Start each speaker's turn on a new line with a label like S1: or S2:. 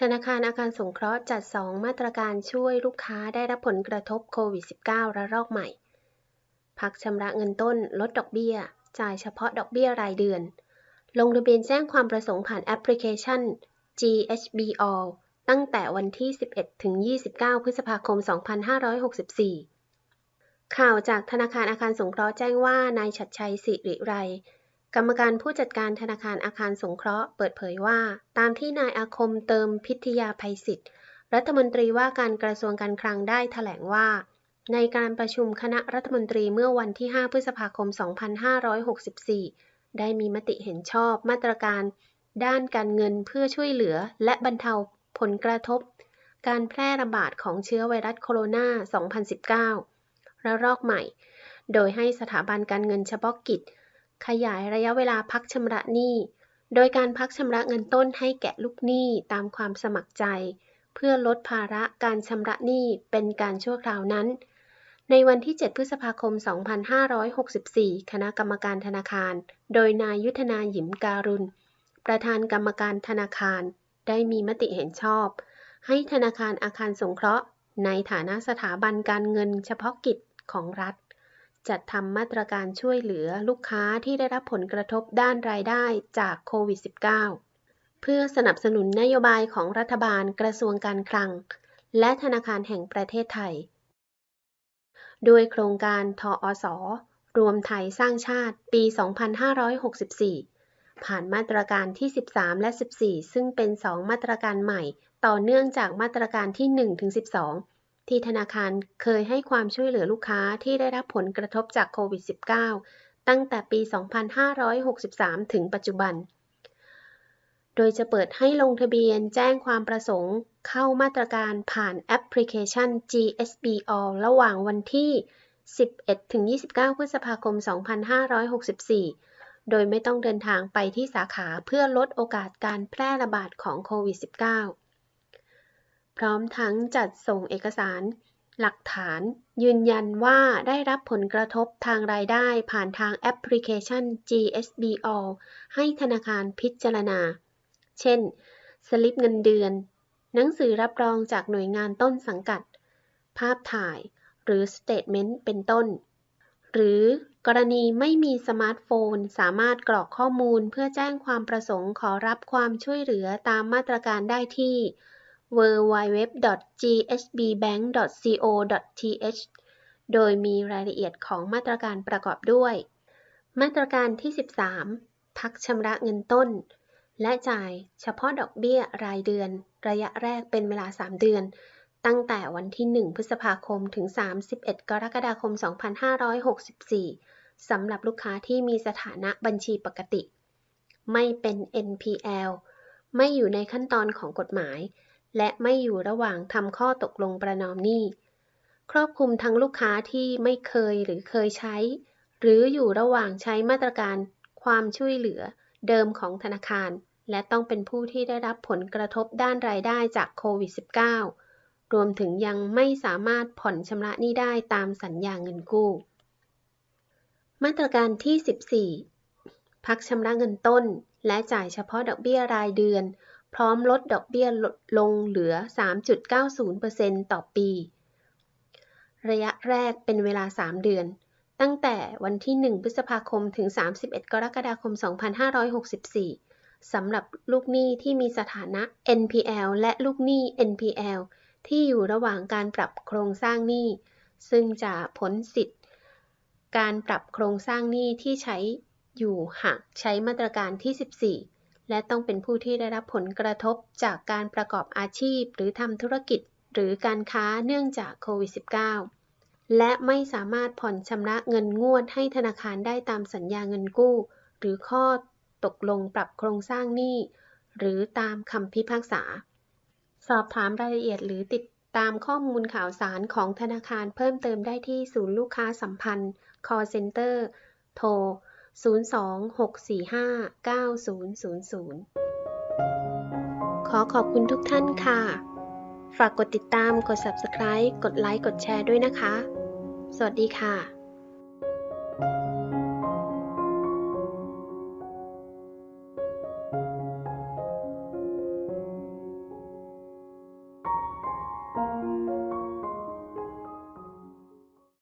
S1: ธนาคารอาคารสงเคราะห์จัด 2 มาตรการช่วยลูกค้าได้รับผลกระทบโควิด -19 ระลอกใหม่ พักชำระเงินต้น ลดดอกเบี้ย จ่ายเฉพาะดอกเบี้ยรายเดือน ลงทะเบียนแจ้งความประสงค์ผ่านแอปพลิเคชัน GHB All ตั้งแต่วันที่ 11 ถึง 29 พฤษภาคม 2564 ข่าวจากธนาคารอาคารสงเคราะห์แจ้งว่านายชัดชัยสิริไร กรรมการผู้จัดการธนาคารอาคารสงเคราะห์เปิดเผยว่า ตามที่นายอาคมเติมพิทยาภัยศิษฐ์รัฐมนตรีว่าการกระทรวงการคลังได้ถแถลงว่า ในการประชุมคณะรัฐมนตรีเมื่อวันที่ 5 พฤษภาคม 2564 ได้มีมติเห็นชอบมาตรการ ด้านการเงินเพื่อช่วยเหลือ และบรรเทาผลกระทบ การแพร่ระบาดของเชื้อไวรัสโคโรนา 2019 ระลอกใหม่ โดยให้สถาบันการเงินเฉพาะกิจ ขยายระยะเวลาพักชำระหนี้ โดยการพักชำระเงินต้นให้แก่ลูกหนี้ตามความสมัครใจ เพื่อลดภาระการชำระหนี้เป็นการชั่วคราวนั้น ในวันที่ 7 พฤษภาคม 2564 คณะกรรมการธนาคาร โดยนายยุทธนาหยิมการุณ ประธานกรรมการธนาคาร ได้มีมติเห็นชอบ ให้ธนาคารอาคารสงเคราะห์ ในฐานะสถาบันการเงินเฉพาะกิจของรัฐ จัดทำมาตรการช่วยเหลือลูกค้าที่ได้รับผลกระทบด้านรายได้จากโควิด -19 เพื่อสนับสนุนนโยบายของรัฐบาลกระทรวงการคลัง และธนาคารแห่งประเทศไทย โดยโครงการทออสอรวมไทยสร้างชาติปี 2564 ผ่านมาตรการที่ 13 และ 14 ซึ่งเป็น 2 มาตรการใหม่ ต่อเนื่องจากมาตรการที่ 1-12 ที่ธนาคารเคยให้ความช่วยเหลือลูกค้าที่ได้รับผลกระทบจากโควิด -19 ตั้งแต่ปี 2563 ถึงปัจจุบัน โดยจะเปิดให้ลงทะเบียนแจ้งความประสงค์เข้ามาตรการผ่านแอปพลิเคชัน GSB All ระหว่างวันที่ 11-29 พฤษภาคม 2564 โดยไม่ต้องเดินทางไปที่สาขาเพื่อลดโอกาสการแพร่ระบาดของโควิด -19 พร้อมทั้งจัดส่งเอกสาร หลักฐาน ยืนยันว่าได้รับผลกระทบทางรายได้ผ่านทางแอปพลิเคชัน GSB All ให้ธนาคารพิจารณา เช่น สลิปเงินเดือน หนังสือรับรองจากหน่วยงานต้นสังกัด ภาพถ่าย หรือสเตทเมนต์เป็นต้น หรือกรณีไม่มีสมาร์ทโฟน สามารถกรอกข้อมูลเพื่อแจ้งความประสงค์ขอรับความช่วยเหลือตามมาตรการได้ที่ www.gsbbank.co.th โดยมีรายละเอียดของมาตรการประกอบด้วย มาตรการที่ 13 พักชำระเงินต้น และจ่ายเฉพาะดอกเบี้ยรายเดือน ระยะแรกเป็นเวลา 3 เดือน ตั้งแต่วันที่ 1 พฤษภาคมถึง 31 กรกฎาคม 2564 สำหรับลูกค้าที่มีสถานะบัญชีปกติ ไม่เป็น NPL ไม่อยู่ในขั้นตอนของกฎหมาย และไม่อยู่ระหว่างทำข้อตกลงประนอมหนี้ ครอบคลุมทั้งลูกค้าที่ไม่เคยหรือเคยใช้ หรืออยู่ระหว่างใช้มาตรการความช่วยเหลือเดิมของธนาคาร และต้องเป็นผู้ที่ได้รับผลกระทบด้านรายได้จากโควิด -19 รวมถึงยังไม่สามารถผ่อนชำระหนี้ได้ตามสัญญาเงินกู้ มาตรการที่ 14 พักชำระเงินต้น และจ่ายเฉพาะดอกเบี้ยรายเดือน พร้อมลดดอกเบี้ยลงเหลือ 3.90%ต่อปี ระยะแรกเป็นเวลา 3 เดือน ตั้งแต่วันที่ 1 พฤษภาคมถึง 31 กรกฎาคม 2564 สำหรับลูกหนี้ที่มีสถานะ NPL และลูกหนี้ NPL ที่อยู่ระหว่างการปรับโครงสร้างหนี้ ซึ่งจะพ้นสิทธิ์ การปรับโครงสร้างหนี้ที่ใช้อยู่หากใช้มาตรการที่ 14 และต้องเป็นผู้ที่ได้รับผลกระทบจากการประกอบอาชีพ หรือทำธุรกิจ หรือการค้าเนื่องจากโควิด -19 และไม่สามารถผ่อนชำระเงินงวดให้ธนาคารได้ตามสัญญาเงินกู้ หรือข้อตกลงปรับโครงสร้างหนี้ หรือตามคำพิพากษา สอบถามรายละเอียดหรือติดตามข้อมูลข่าวสารของธนาคารเพิ่มเติมได้ที่ศูนย์ลูกค้าสัมพันธ์ call center โทร 026459000 ขอขอบคุณทุกท่านค่ะ ฝากกดติดตาม กด subscribe กดไลค์ กดแชร์ด้วยนะคะ สวัสดีค่ะ